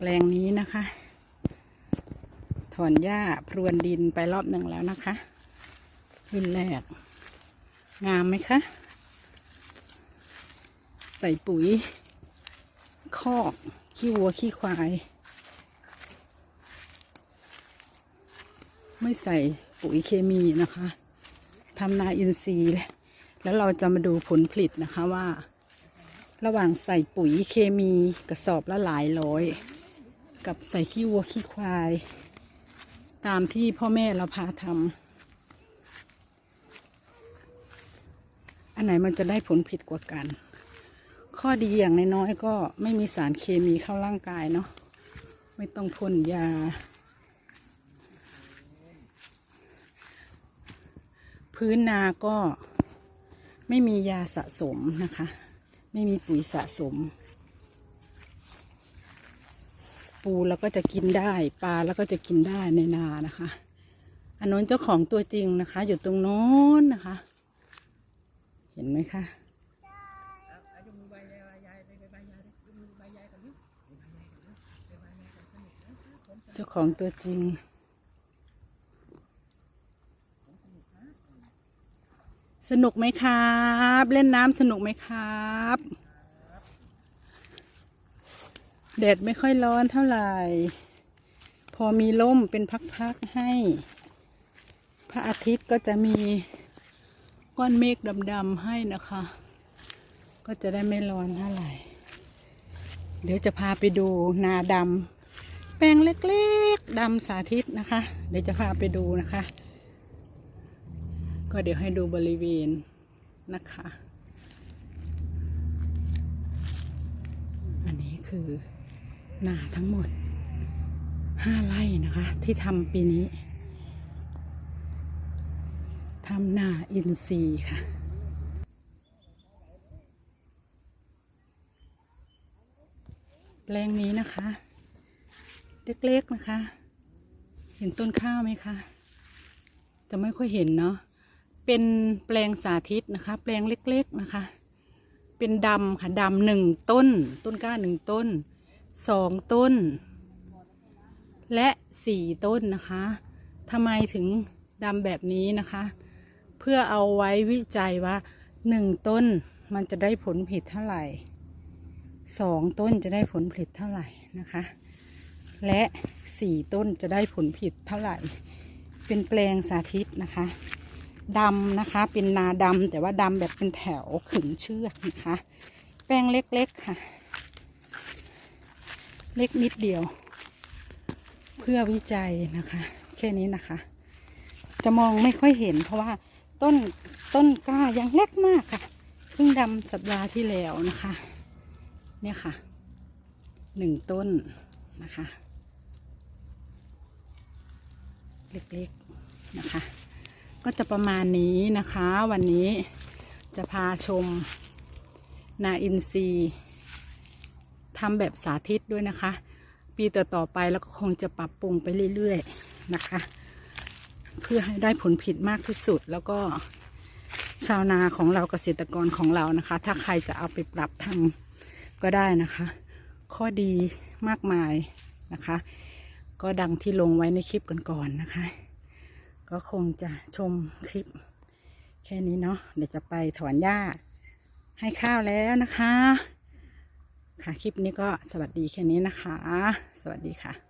แปลงนี้นะคะ ถอนหญ้าพรวนดินไปรอบหนึ่งแล้วนะคะ รุ่นแรก งามไหมคะ ใส่ปุ๋ย คอกขี้วัวขี้ควาย ไม่ใส่ปุ๋ยเคมีนะคะทำนาอินทรีย์เลยแล้วเราจะมาดูผลผลิตนะคะว่า ระหว่างใส่ปุ๋ยเคมีกระสอบละหลายร้อย กับใส่ขี้วัวขี้ควาย ตามที่พ่อแม่เราพาทำอันไหนมันจะได้ผลผิดกว่ากัน ข้อดีอย่างน้อยๆก็ไม่มีสารเคมีเข้าร่างกายเนาะไม่ต้องพ่นยา พื้นนาก็ไม่มียาสะสมนะคะ ไม่มีปุ๋ยสะสม ปูแล้วก็จะกินได้ปลาแล้วก็จะกินได้ในนานะคะ อันนู้นเจ้าของตัวจริงนะคะ อยู่ตรงโน้นนะคะ เห็นไหมคะเจ้าของตัวจริงสนุกไหมครับ เล่นน้ำสนุกไหมครับ แดดไม่ค่อยร้อนเท่าไหร่ พอมีร่มเป็นพักๆให้ พระอาทิตย์ก็จะมีก้อนเมฆดำๆให้นะคะ ก็จะได้ไม่ร้อนเท่าไหร่ เดี๋ยวจะพาไปดูนาดำแปลงเล็กๆดำสาธิตนะคะ เดี๋ยวจะพาไปดูนะคะ ก็เดี๋ยวให้ดูบริเวณนะคะ อันนี้คือ นาทั้งหมดห้าไร่นะคะ ที่ทำปีนี้ทำนาอินทรีย์ค่ะ แปลงนี้นะคะ เล็กๆนะคะ เห็นต้นข้าวไหมคะ จะไม่ค่อยเห็นเนาะ เป็นแปลงสาธิตนะคะ แปลงเล็กๆนะคะ เป็นดำค่ะดำหนึ่งต้น ต้นก้าหนึ่งต้น สองต้น และสี่ต้นนะคะทำไมถึงดำแบบนี้นะคะ เพื่อเอาไว้วิจัยว่าหนึ่งต้นมันจะได้ผลผลิตเท่าไหร่สองต้นจะได้ผลผลิตเท่าไหร่นะคะ และสี่ต้นจะได้ผลผลิตเท่าไหร่ เป็นแปลงสาธิตนะคะดำนะคะ เป็นนาดำแต่ว่าดำแบบเป็นแถวขึงเชือกนะคะ แปลงเล็กๆค่ะ เล็กนิดเดียว เพื่อวิจัยนะคะ แค่นี้นะคะ จะมองไม่ค่อยเห็น เพราะว่าต้นต้นกล้ายังเล็กมากค่ะเพิ่งดำสัปดาห์ที่แล้วนะคะ เนี่ยค่ะหนึ่งต้นนะคะ เล็กๆนะคะ ก็จะประมาณนี้นะคะ วันนี้จะพาชมนาอินทรีย์ ทำแบบสาธิตด้วยนะคะ ปีต่อๆไปแล้วก็คงจะปรับปรุงไปเรื่อยๆนะคะ เพื่อให้ได้ผลผลิตมากที่สุดแล้วก็ชาวนาของเราเกษตรกรของเรานะคะ ถ้าใครจะเอาไปปรับทำก็ได้นะคะ ข้อดีมากมายนะคะ ก็ดังที่ลงไว้ในคลิปก่อนๆนะคะ ก็คงจะชมคลิปแค่นี้เนาะเดี๋ยวจะไปถอนหญ้าให้ข้าวแล้วนะคะ ค่ะ คลิปนี้ก็สวัสดีแค่นี้นะคะ สวัสดีค่ะ